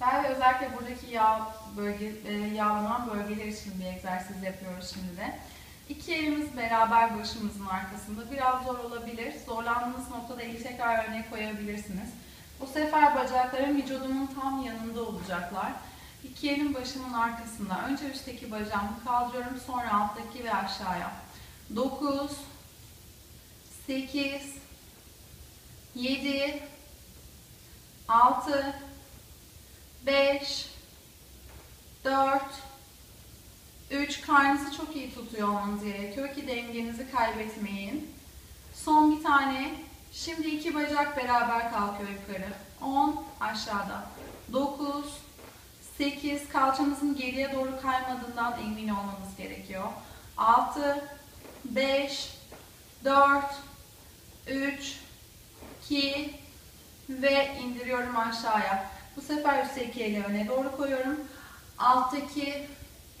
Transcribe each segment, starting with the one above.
Ve özellikle buradaki yağ bölge, e, yağlanan bölgeler için bir egzersiz yapıyoruz şimdi de. İki elimiz beraber başımızın arkasında. Biraz zor olabilir. Zorlandığınız noktada eli tekrar öne koyabilirsiniz. Bu sefer bacaklarım vücudumun tam yanında olacaklar. İki elim başımın arkasında. Önce üstteki bacağımı kaldırıyorum. Sonra alttaki ve aşağıya. 9 8 7 6 5 4 3 karnınızı çok iyi tutuyor olmanız gerekiyor ki dengenizi kaybetmeyin. Son bir tane. Şimdi iki bacak beraber kalkıyor yukarı. 10 aşağıda. 9 8 kalçamızın geriye doğru kaymadığından emin olmamız gerekiyor. 6 5 4 3 2 ve indiriyorum aşağıya. Bu sefer üstteki eli öne doğru koyuyorum. Alttaki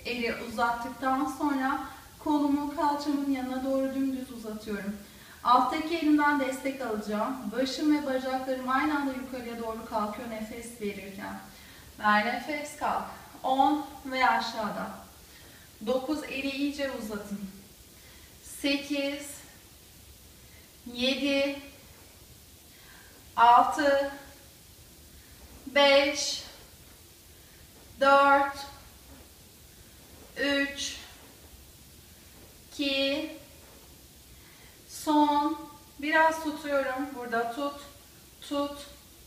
eli uzattıktan sonra kolumu kalçamın yanına doğru dümdüz uzatıyorum. Alttaki elimden destek alacağım. Başım ve bacaklarım aynı anda yukarıya doğru kalkıyor nefes verirken. Ver nefes kalk. 10 ve aşağıda. 9 eli iyice uzatın. 8 7 6 5 4 3 2 son. Biraz tutuyorum. Burada tut tut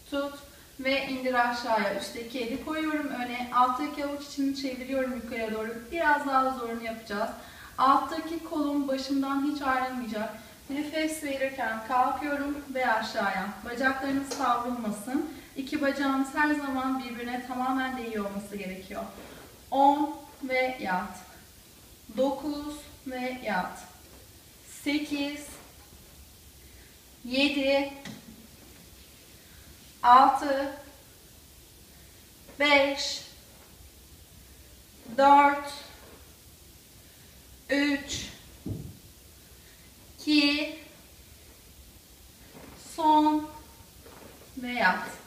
tut ve indir aşağıya. Üstteki eli koyuyorum. Öne alttaki avuç içini çeviriyorum yukarıya doğru. Biraz daha zorunu yapacağız. Alttaki kolum başımdan hiç ayrılmayacak. Nefes verirken kalkıyorum ve aşağıya. Bacaklarınız savrulmasın İki bacağımız her zaman birbirine tamamen değiyor olması gerekiyor. 10 ve yat. 9 ve yat. 8 7 6 5 4 3 2 son ve yat.